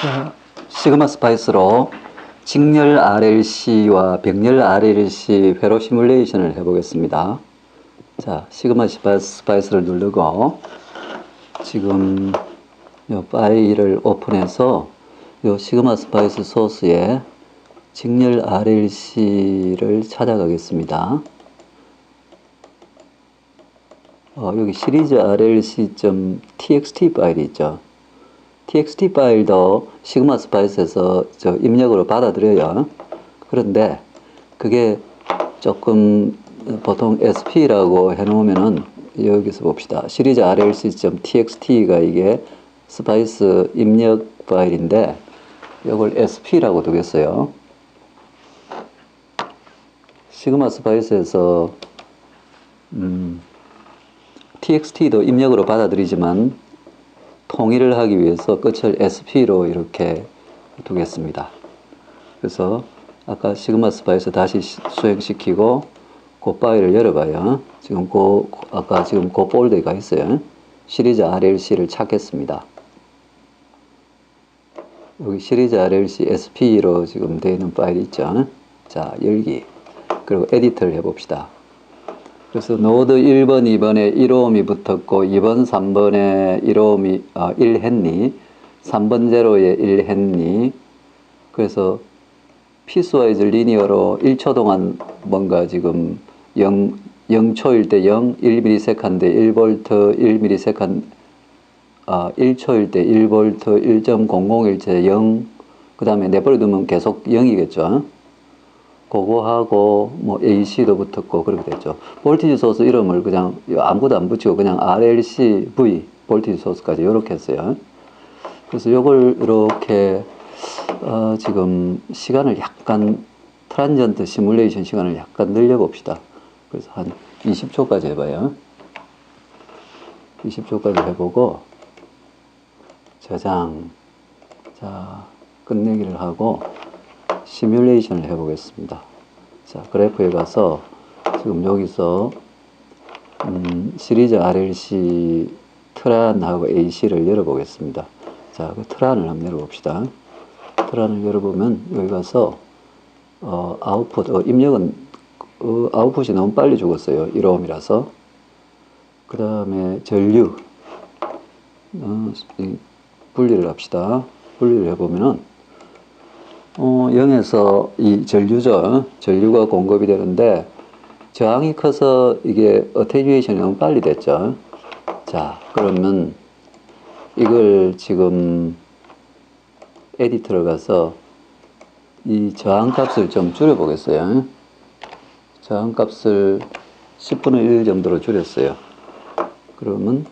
자, 시그마 스파이스로 직렬 RLC와 병렬 RLC 회로 시뮬레이션을 해보겠습니다. 자, 시그마 스파이스를 누르고 지금 이 파일을 오픈해서 이 시그마 스파이스 소스에 직렬 RLC를 찾아가겠습니다. 어, 여기 시리즈 rlc.txt 파일이 있죠. Txt 파일도 시그마 스파이스에서 저 입력으로 받아들여요. 그런데 그게 조금 보통 sp라고 해놓으면은 여기서 봅시다. 시리즈 rlc.txt가 이게 스파이스 입력 파일인데 이걸 sp라고 두겠어요. 시그마 스파이스에서 음, txt도 입력으로 받아들이지만 통일을 하기 위해서 끝을 sp로 이렇게 두겠습니다. 그래서 아까 시그마 스파이스 다시 수행시키고 그 파일을 열어봐요. 지금 그 아까 지금 그 폴더에 가 있어요. 시리즈 RLC를 찾겠습니다. 여기 시리즈 RLC SP로 지금 되어 있는 파일이 있죠. 자, 열기. 그리고 에디터를 해봅시다. 그래서 노드 1번, 2번에 1호음이 붙었고 2번, 3번에 1호음이 어, 1 했니? 3번 제로에 1 했니? 그래서 피스와이즈 리니어로 1초 동안 뭔가 지금 0, 0초일 때 0, 1ms인데 1V, 1ms, 아, 1초일 때 1V, 1.001때 0, 그 다음에 내버려두면 계속 0이겠죠. 그거 하고 뭐 AC도 붙었고 그렇게 됐죠. 볼티지 소스 이름을 그냥 아무것도 안 붙이고 그냥 RLC V 볼티지 소스까지 이렇게 했어요. 그래서 이걸 이렇게 어 지금 시간을 약간 트란전트 시뮬레이션 시간을 약간 늘려 봅시다. 그래서 한 20초까지 해봐요. 20초까지 해보고 저장 자 끝내기를 하고 시뮬레이션을 해보겠습니다. 자, 그래프에 가서 지금 여기서 음, 시리즈 RLC 트란하고 AC를 열어보겠습니다. 자, 그 트란을 한번 열어봅시다. 트란을 열어보면 여기 가서 어, 아웃풋, 어, 입력은 어, 아웃풋이 너무 빨리 죽었어요. 1호음이라서. 그 다음에 전류 어, 분리를 합시다. 분리를 해보면은 어, 0에서 이 전류죠. 전류가 공급이 되는데 저항이 커서 이게 어테뉴에이션이 너무 빨리 됐죠. 자, 그러면 이걸 지금 에디터로 가서 이 저항 값을 좀 줄여 보겠어요. 저항 값을 10분의 1 정도로 줄였어요. 그러면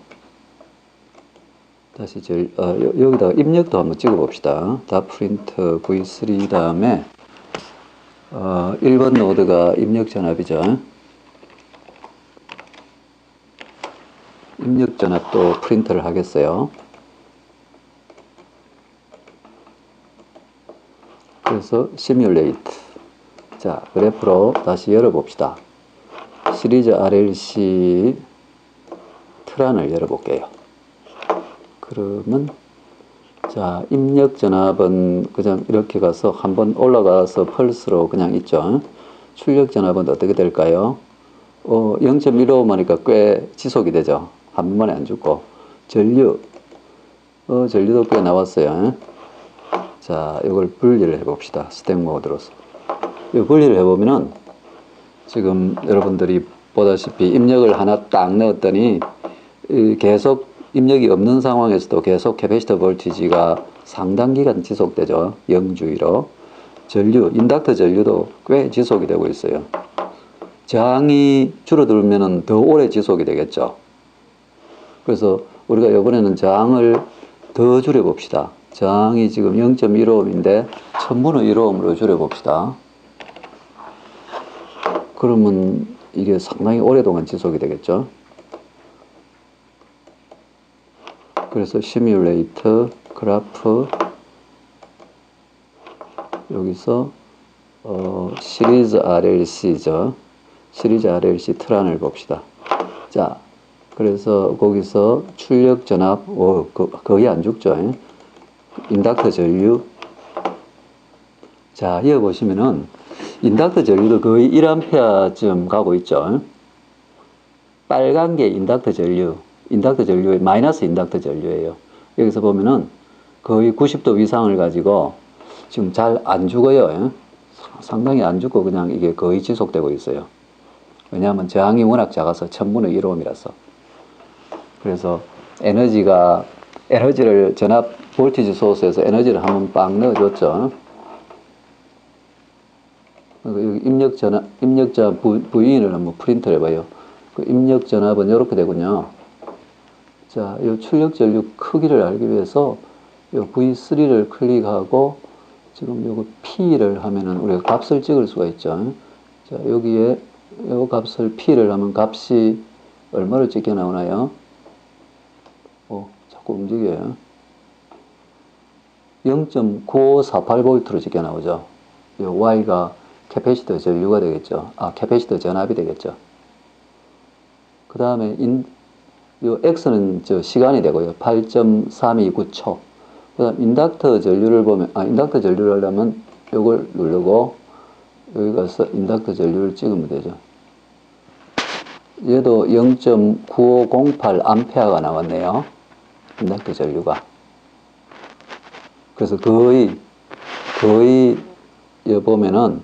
다시 절, 어, 여 기다가 입력도 한번 찍어 봅시다. 다 프린트 v3 다음에 어, 1번 노드가 입력 전압이죠. 입력 전압도 프린트를 하겠어요. 그래서 시뮬레이트 자 그래프로 다시 열어봅시다. 시리즈 RLC 트란을 열어볼게요. 그러면 자 입력 전압은 그냥 이렇게 가서 한번 올라가서 펄스로 그냥 있죠. 출력 전압은 어떻게 될까요? 어, 0.15마니까 꽤 지속이 되죠. 한 번에 안 죽고 전류 어, 전류도 꽤 나왔어요. 자, 이걸 분리를 해봅시다. 스택 모드로서. 이 분리를 해보면은 지금 여러분들이 보다시피 입력을 하나 딱 넣었더니 계속 입력이 없는 상황에서도 계속 캐패시터 볼티지가 상당 기간 지속되죠. 영주의로. 전류, 인덕터 전류도 꽤 지속이 되고 있어요. 저항이 줄어들면 더 오래 지속이 되겠죠. 그래서 우리가 이번에는 저항을 더 줄여봅시다. 저항이 지금 0.15ohm인데 1000분의 1ohm으로 줄여봅시다. 그러면 이게 상당히 오랫동안 지속이 되겠죠. 그래서 시뮬레이터 그래프 여기서 어, 시리즈 RLC죠. 시리즈 RLC 트란을 봅시다. 자, 그래서 거기서 출력 전압, 오, 그, 거의 안 죽죠. 인덕터 전류. 자, 이어 보시면은 인덕터 전류도 거의 1A쯤 가고 있죠. 빨간 게 인덕터 전류, 인덕터 전류의 마이너스 인덕터 전류예요. 여기서 보면은 거의 90도 이상을 가지고 지금 잘 안 죽어요. 상당히 안 죽고 그냥 이게 거의 지속되고 있어요. 왜냐하면 저항이 워낙 작아서 천분의 1옴이라서. 그래서 에너지가 에너지를 전압 볼티지 소스에서 에너지를 한번 빵 넣어줬죠. 입력 전압, 입력자 부, 부인을 한번 프린트 해봐요. 그 입력 전압은 이렇게 되군요. 자, 이 출력 전류 크기를 알기 위해서 이 V3를 클릭하고 지금 요거 P를 하면은 우리가 값을 찍을 수가 있죠. 자, 여기에 요 값을 P를 하면 값이 얼마로 찍혀 나오나요? 오, 자꾸 움직여요. 0.9548V로 찍혀 나오죠. 요 Y가 캐패시터 전류가 되겠죠. 아, 캐패시터 전압이 되겠죠. 그 다음에 인, 요 X는 저 시간이 되고요. 8.329초. 그 다음 인덕터 전류를 보면, 아, 인덕터 전류를 하려면 요걸 누르고 여기 가서 인덕터 전류를 찍으면 되죠. 얘도 0.9508 암페어가 나왔네요. 인덕터 전류가. 그래서 거의, 거의, 여 보면은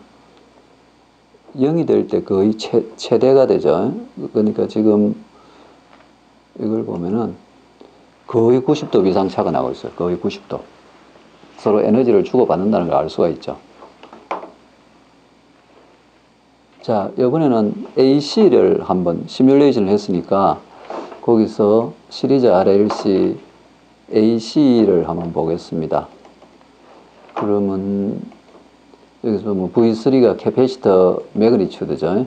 0이 될 때 거의 최, 최대가 되죠. 그러니까 지금 이걸 보면은 거의 90도 이상 차가 나고 있어요. 거의 90도. 서로 에너지를 주고받는다는 걸 알 수가 있죠. 자, 이번에는 AC를 한번 시뮬레이션을 했으니까 거기서 시리즈 RLC AC를 한번 보겠습니다. 그러면 여기서 뭐 V3가 캐패시터 매그니튜드죠.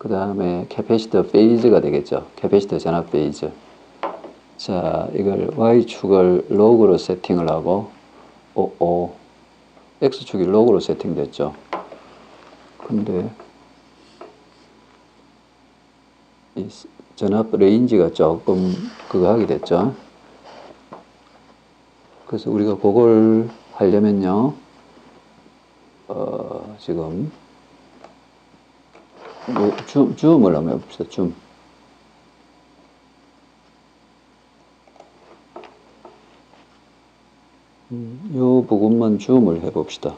그 다음에 캐패시터 페이즈가 되겠죠. 캐패시터 전압 페이즈. 자, 이걸 Y축을 로그로 세팅을 하고, 오, 오. X축이 로그로 세팅됐죠. 근데, 이 전압 레인지가 조금 그거 하게 됐죠. 그래서 우리가 그걸 하려면요, 어, 지금, 뭐, 줌, 줌을 한번 해봅시다, 줌. 음, 요 부분만 줌을 해봅시다.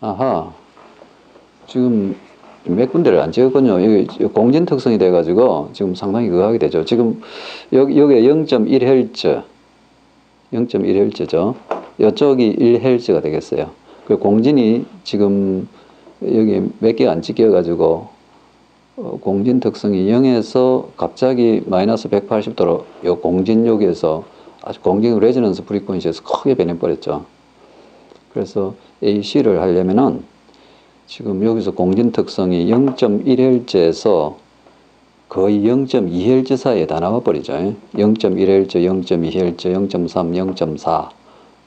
아하. 지금 몇 군데를 안 찍었군요. 여기 공진 특성이 돼가지고 지금 상당히 그거 하게 되죠. 지금 여기, 여기에 0.1Hz, 0.1Hz죠. 이쪽이 1Hz가 되겠어요. 그 공진이 지금 여기 몇 개가 안 찍혀가지고 어, 공진 특성이 0에서 갑자기 마이너스 180도로 이 공진역에서 아주 공진 레지넌스 프리퀀시에서 크게 변해버렸죠. 그래서 AC를 하려면은 지금 여기서 공진 특성이 0.1Hz에서 거의 0.2Hz 사이에 다 나와버리죠. 0.1Hz, 0.2Hz, 0.3, 0.4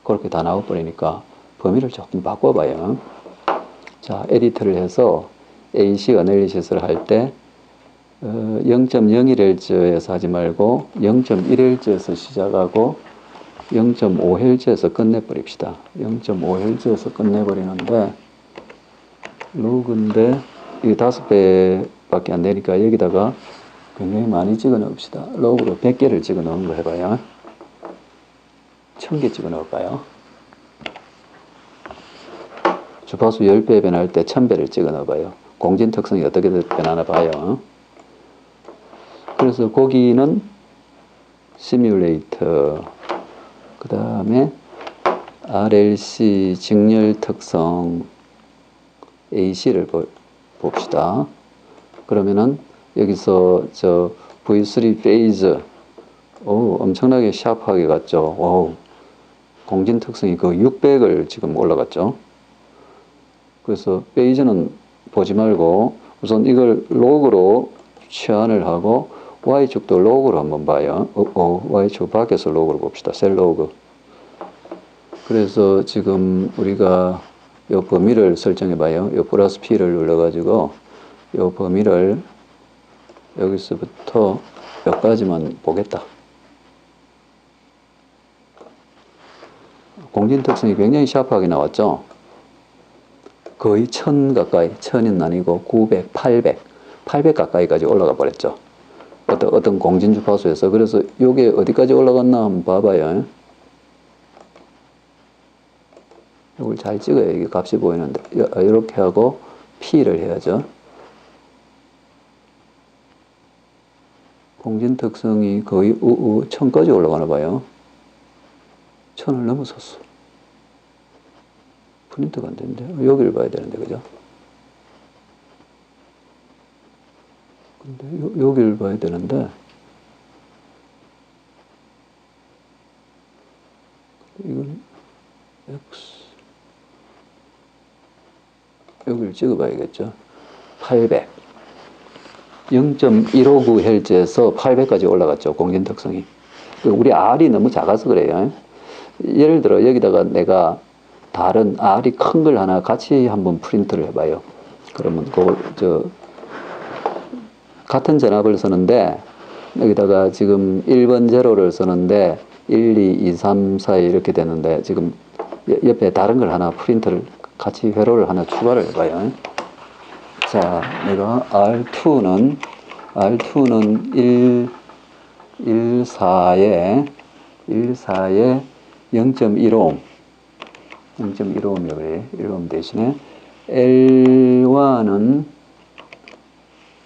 그렇게 다 나와버리니까 범위를 조금 바꿔봐요. 자, 에디트를 해서 AC 어널리시스를 할 때 0.01Hz에서 하지 말고 0.1Hz에서 시작하고 0.5Hz에서 끝내버립시다. 0.5Hz에서 끝내버리는데 로그인데 이게 다섯 배 밖에 안 되니까 여기다가 굉장히 많이 찍어 넣읍시다. 로그로 100개를 찍어 넣은 거 해봐요. 1000개 찍어 넣을까요? 주파수 10배 변할 때 1000배를 찍어 넣어봐요. 공진 특성이 어떻게 변하나 봐요. 그래서 거기는 시뮬레이터, 그 다음에 RLC 직렬 특성 AC를 봅시다. 그러면은 여기서 저 V3 페이즈 오, 엄청나게 샤프하게 갔죠. 오, 공진 특성이 그 600을 지금 올라갔죠. 그래서 페이지는 보지 말고 우선 이걸 로그로 치환을 하고 Y축도 로그로 한번 봐요. 어, 어, Y축 밖에서 로그로 봅시다. 셀 로그. 그래서 지금 우리가 이 범위를 설정해 봐요. 이 플러스 P를 눌러 가지고 요 범위를 여기서부터 몇 가지만 보겠다. 공진 특성이 굉장히 샤프하게 나왔죠. 거의 천 가까이, 천은 아니고 900, 800, 800 가까이까지 올라가 버렸죠. 어떤, 어떤 공진 주파수에서. 그래서 요게 어디까지 올라갔나 한번 봐봐요. 이걸 잘 찍어야 이게 값이 보이는데, 이렇게 하고 P를 해야죠. 공진 특성이 거의 우우 천까지 올라가나 봐요. 천을 넘어섰어. 프린트가 안 되는데 여기를 봐야 되는데 그죠? 근데 요, 여기를 봐야 되는데 이건 X 여기를 찍어봐야겠죠. 800 0.159Hz에서 800까지 올라갔죠. 공진 특성이. 우리 R이 너무 작아서 그래요. 예를 들어 여기다가 내가 다른 R이 큰 걸 하나 같이 한번 프린트를 해봐요. 그러면 그걸 저 같은 전압을 쓰는데 여기다가 지금 1번 제로를 쓰는데 1, 2, 2, 3, 4 이렇게 되는데 지금 옆에 다른 걸 하나 프린트를 같이 회로를 하나 추가를 해봐요. 자, 내가 R2는 R2는 1 1 4에 1 4에 0.15옴. 0.15옴이라고 그래. 1옴 대신에 L1은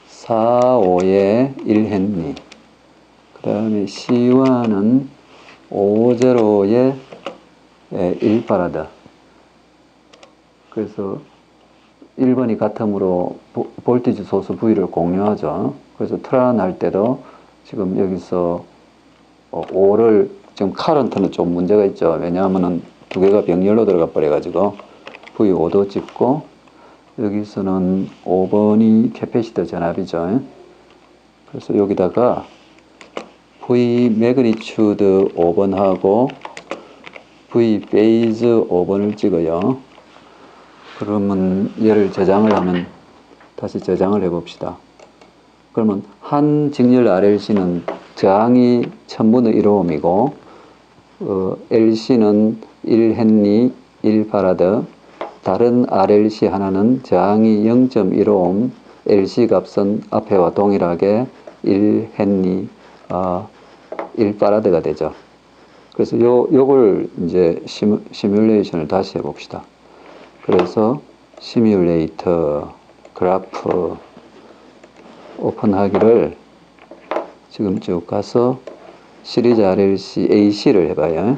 4, 5에 1헨리 그 다음에 C1은 5, 0에 1파라드 그래서 1번이 같으므로 볼티지 소스 V를 공유하죠. 그래서 트란 할 때도 지금 여기서 5를 지금 카런트는 좀 문제가 있죠. 왜냐하면은 두 개가 병렬로 들어가 버려가지고 V5도 찍고 여기서는 5번이 캐패시터 전압이죠. 그래서 여기다가 V 매그니튜드 5번하고 V 페이즈 5번을 찍어요. 그러면 얘를 저장을 하면 다시 저장을 해 봅시다. 그러면 한 직렬 RLC는 저항이 1000분의 1오음이고 어, LC는 1헨리 1파라드 다른 RLC 하나는 저항이 0.15옴 LC 값은 앞에와 동일하게 1헨리 어, 1파라드가 되죠. 그래서 요, 요걸 이제 시뮬, 시뮬레이션을 다시 해봅시다. 그래서 시뮬레이터 그래프 오픈하기를 지금 쭉 가서 시리즈 RLC AC를 해봐요.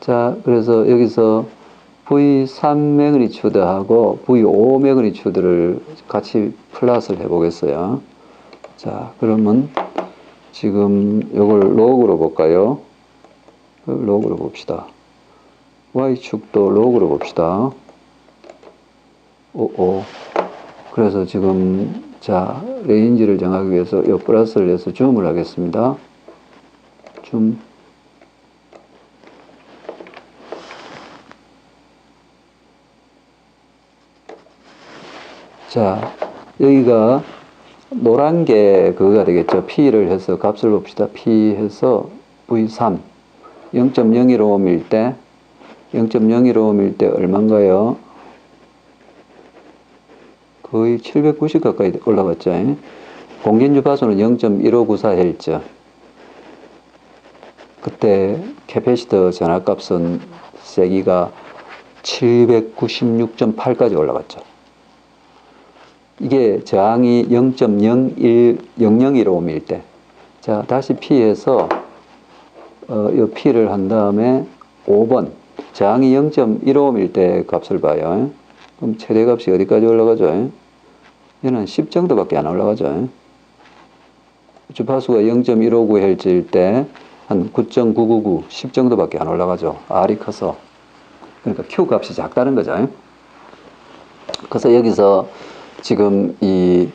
자, 그래서 여기서 V3 매그니튜드하고 V5 매그니튜드를 같이 플러스를 해보겠어요. 자, 그러면 지금 이걸 로그로 볼까요? 로그로 봅시다. Y축도 로그로 봅시다. 오오. 그래서 지금 자 레인지를 정하기 위해서 이 플러스를 해서 줌을 하겠습니다. 줌. 자 여기가 노란 게 그거가 되겠죠. P를 해서 값을 봅시다. P 해서 V3 0.015옴일 때 0.015옴일 때 얼마인가요? 거의 790 가까이 올라갔죠. 공진 주파수는 0.1594Hz. 그때 캐패시터 전압값은 세기가 796.8까지 올라갔죠. 이게 저항이 0.01, 0015옴일 때. 자, 다시 P에서, 어, 이 P를 한 다음에 5번. 저항이 0.15옴일 때 값을 봐요. 그럼 최대값이 어디까지 올라가죠? 얘는 10 정도밖에 안 올라가죠. 주파수가 0.159Hz일 때 한 9.999, 10 정도밖에 안 올라가죠. R이 커서. 그러니까 Q 값이 작다는 거죠. 그래서 여기서 지금 이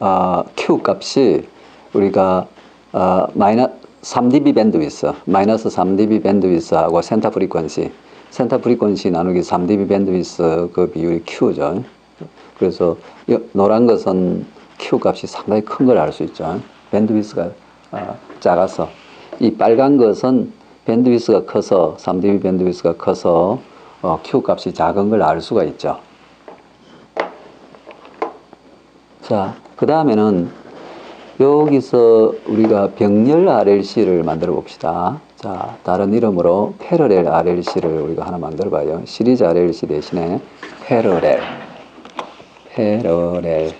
아, Q 값이 우리가 아, 마이너 3dB 밴드위스, 마이너스 3dB 밴드위스하고 센터 프리퀀시, 센터 프리퀀시 나누기 3dB 밴드위스 그 비율이 Q죠. 그래서 여- 노란 것은 Q 값이 상당히 큰 걸 알 수 있죠. 밴드위스가 아, 작아서 이 빨간 것은 밴드위스가 커서 3dB 밴드위스가 커서 어, Q 값이 작은 걸 알 수가 있죠. 자, 그 다음에는 여기서 우리가 병렬 RLC를 만들어 봅시다. 자, 다른 이름으로 패러렐 RLC를 우리가 하나 만들어 봐요. 시리즈 RLC 대신에 패러렐. 패러렐.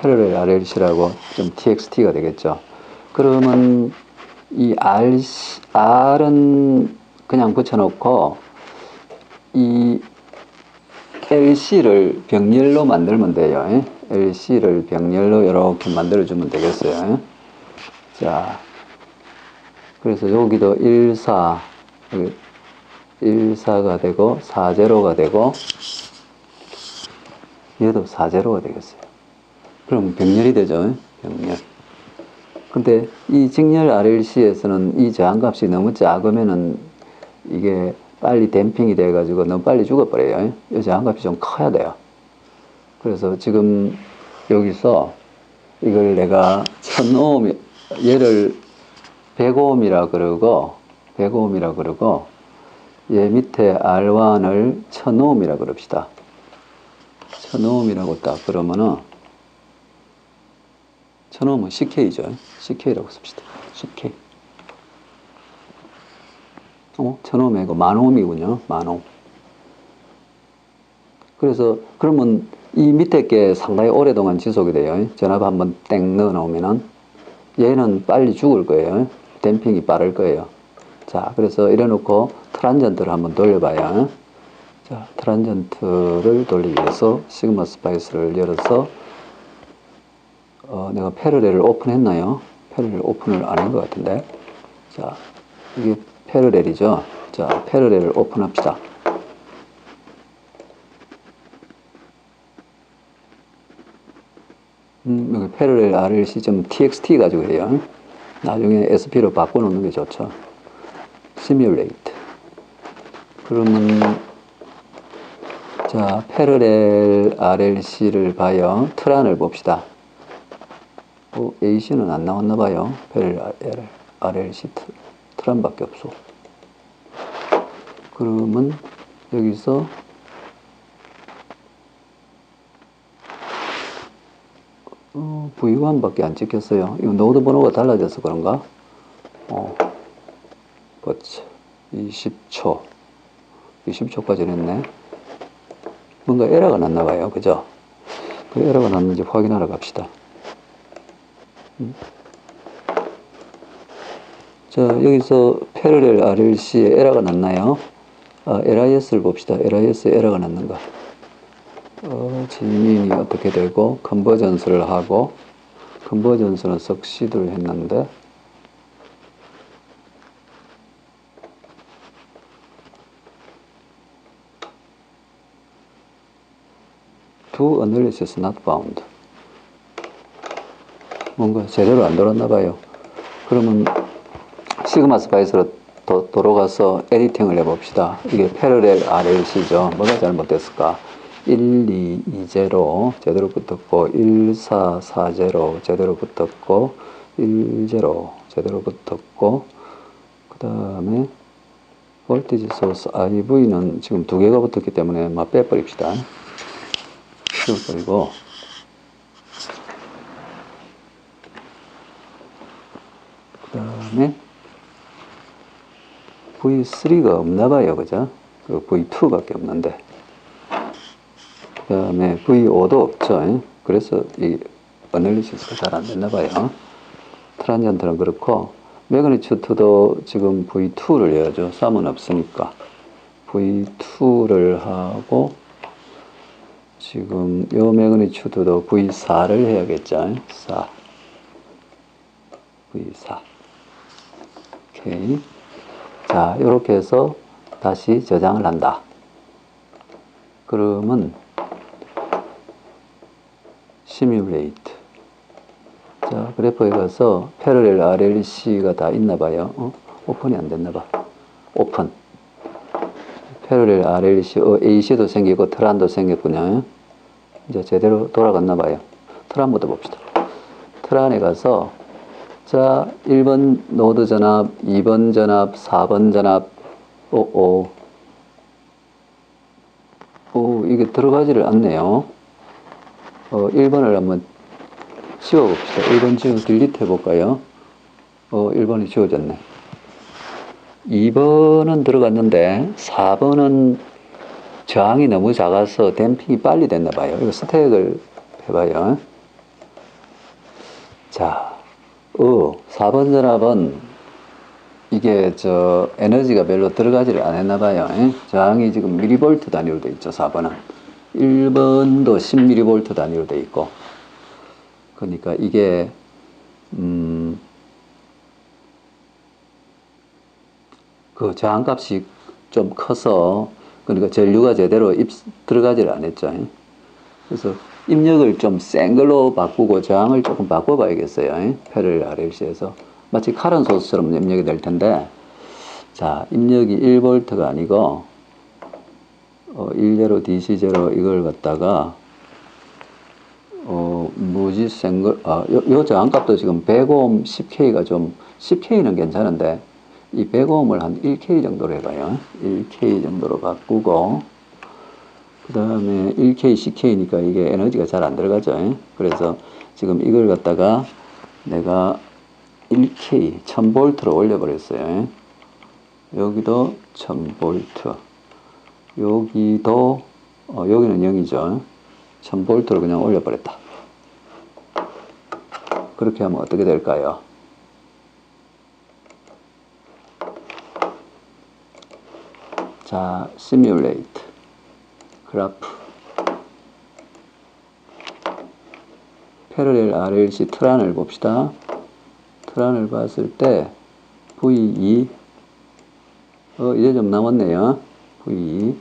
패러렐 RLC라고 좀 TXT가 되겠죠. 그러면 이 R, R은 그냥 붙여놓고 이 LC를 병렬로 만들면 돼요. LC를 병렬로 이렇게 만들어주면 되겠어요. 자, 그래서 여기도 1, 4, 1, 4가 되고, 4, 0가 되고, 얘도 4, 0가 되겠어요. 그럼 병렬이 되죠. 병렬. 근데 이 직렬 RLC에서는 이 저항값이 너무 작으면은 이게 빨리 댐핑이 돼가지고 너무 빨리 죽어버려요. 이 저항값이 좀 커야 돼요. 그래서 지금 여기서 이걸 내가 1000오hm, 얘를 100ohm이라 그러고, 100ohm이라 그러고, 얘 밑에 R1을 1000ohm이라 그럽시다. 1000ohm이라고 딱 그러면은, 1000ohm은 CK죠. CK라고 씁시다. CK. 어? 1000ohm이 고 만ohm이군요. 만오hm. 그래서 그러면 이 밑에 게 상당히 오랫동안 지속이 돼요. 전압 한번 땡 넣어 놓으면은 얘는 빨리 죽을 거예요. 댐핑이 빠를 거예요. 자, 그래서 이래 놓고 트란전트를 한번 돌려봐요. 자, 트란전트를 돌리기 위해서 시그마 스파이스를 열어서 어, 내가 패러렐을 오픈했나요? 패러렐 오픈을 안 한 것 같은데. 자, 이게 패러렐이죠. 자, 패러렐을 오픈합시다. 음, 여기 패러렐 RLC.txt 가지고 해요. 나중에 SP로 바꿔놓는 게 좋죠. simulate. 그러면 자 패러렐 RLC를 봐요. 트란을 봅시다. 어, AC는 안 나왔나 봐요. 패러렐 RLC 트- 트란밖에 없어. 그러면 여기서 어, V1밖에 안 찍혔어요. 이거 노드 번호가 달라져서 그런가? 어, 버츠 20초, 20초까지 했네. 뭔가 에러가 났나 봐요. 그죠? 그 에러가 났는지 확인하러 갑시다. 음. 자, 여기서 패러렐 RLC에 에러가 났나요? 아, LIS를 봅시다. LIS에 에러가 났는가? 어, 진민이 어떻게 되고 컨버전스를 하고 컨버전스는 석시드를 했는데 to analysis not found 뭔가 제대로 안 돌았나 봐요 그러면 시그마 스파이스로 도, 돌아가서 에디팅을 해봅시다. 이게 패러렐 RLC죠. 뭐가 잘못됐을까? 1, 2, 2, 0 제대로 붙었고 1, 4, 4, 0 제대로 붙었고 1, 0 제대로 붙었고 그 다음에 볼티지 소스 IV는 지금 두 개가 붙었기 때문에 막 빼버립시다. 빼버리고 그 다음에 V3가 없나 봐요. 그죠? 그 V2 밖에 없는데. 그 다음에 V5도 없죠. 그래서 이 어널리시스가 잘 안 됐나 봐요. 트란전트는 그렇고, 매그니튜드도 지금 V2를 해야죠. 3은 없으니까. V2를 하고, 지금 요 매그니튜드도 V4를 해야겠죠. 4. V4. 오케이. 자, 이렇게 해서 다시 저장을 한다. 그러면 시뮬레이트. 자, 그래프에 가서 패러렐 RLC가 다 있나 봐요. 어? 오픈이 안 됐나 봐. 오픈. 패러렐 RLC, 어, AC도 생기고 트란도 생겼군요. 이제 제대로 돌아갔나 봐요. 트란부터 봅시다. 트란에 가서 자 1번 노드 전압, 2번 전압, 4번 전압, 오오 오 이게 들어가지를 않네요. 어 1번을 한번 지워봅시다. 1번 지워 딜리트 해볼까요? 어 1번이 지워졌네. 2번은 들어갔는데 4번은 저항이 너무 작아서 댐핑이 빨리 됐나 봐요. 이거 스택을 해봐요. 자, 어, 4번 전압은 이게 저 에너지가 별로 들어가지를 않았나 봐요. 예? 저항이 지금 미리볼트 단위로 돼 있죠. 4번은 1번도 10mV 단위로 돼 있고 그러니까 이게 음, 그 저항값이 좀 커서 그러니까 전류가 제대로 입 들어가지를 않았죠. 예? 그래서 입력을 좀 센 걸로 바꾸고 저항을 조금 바꿔봐야겠어요. 예? 패를 RLC에서 마치 카른 소스처럼 입력이 될 텐데 자 입력이 1V가 아니고 어, 1제로 DC0 이걸 갖다가 어 뭐지 센 걸 아 요 요 저항값도 지금 100오hm 10K가 좀 10K는 괜찮은데 이 100오음을 한 1K 정도로 해봐요. 1K 정도로 바꾸고 그 다음에 1K, 10K니까 이게 에너지가 잘 안 들어가죠. 그래서 지금 이걸 갖다가 내가 1K, 1000V로 올려버렸어요. 여기도 1000V. 여기도, 어, 여기는 0이죠. 1000V로 그냥 올려버렸다. 그렇게 하면 어떻게 될까요? 자, simulate 그래프 패러렐 RLC 트란을 봅시다. 트란을 봤을 때 V2 어, 이제 좀 남았네요. V2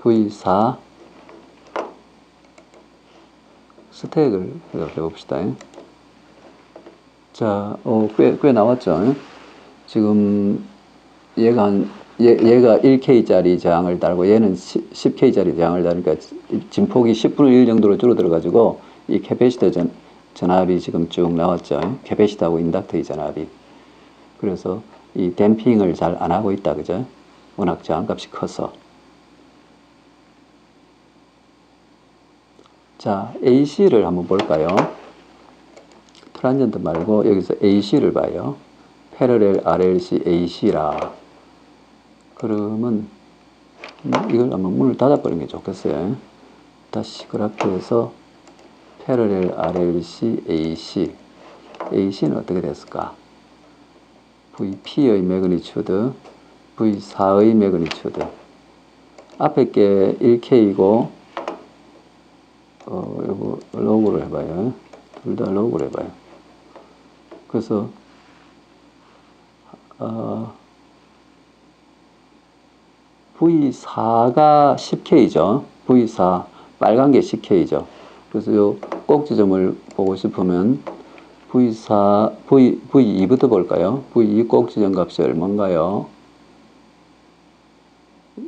V4 스택을 해봅시다. 자, 어, 꽤, 꽤 나왔죠. 지금 얘가 한 얘, 얘가 1K짜리 저항을 달고 얘는 10, k 짜리 저항을 달으니까 진폭이 10분의 1 정도로 줄어들어가지고 이 캐패시터 전, 전압이 지금 쭉 나왔죠. 캐패시터하고 인덕터의 전압이. 그래서 이 댐핑을 잘 안 하고 있다. 그죠? 워낙 저항값이 커서. 자, AC를 한번 볼까요? 트란전트 말고 여기서 AC를 봐요. 패러렐 RLC AC라. 그러면 음, 이걸 한번 문을 닫아버리는 게 좋겠어요. 다시 그래프에서 패러렐 RLC AC AC는 어떻게 됐을까? VP의 매그니튜드 V4의 매그니튜드 앞에 게 1K이고 어, 이거 로그를 해봐요. 둘 다 로그를 해봐요. 그래서 어, V4가 10K죠. V4 빨간 게 10K죠. 그래서 요 꼭지점을 보고 싶으면 V4 V V2부터 볼까요? V2 꼭지점 값이 얼마인가요?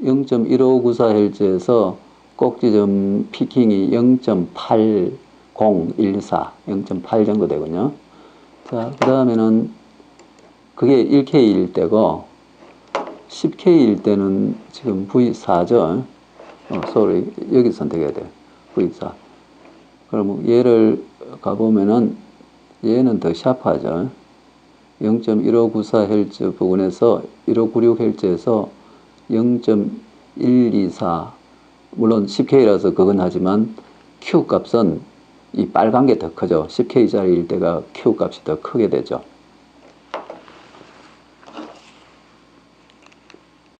0.1594Hz에서 꼭지점 피킹이 0.8014, 0.8 정도 되거든요. 자, 그 다음에는 그게 1K일 때고 10K일 때는 지금 V4죠. 어, sorry. 여기 선택해야 돼. V4. 그러면 얘를 가보면은 얘는 더 샤프하죠. 0.1594Hz 부근에서 1596Hz에서 0.124 물론 10K라서 그건 하지만 Q 값은 이 빨간 게 더 크죠. 10K짜리일 때가 Q 값이 더 크게 되죠.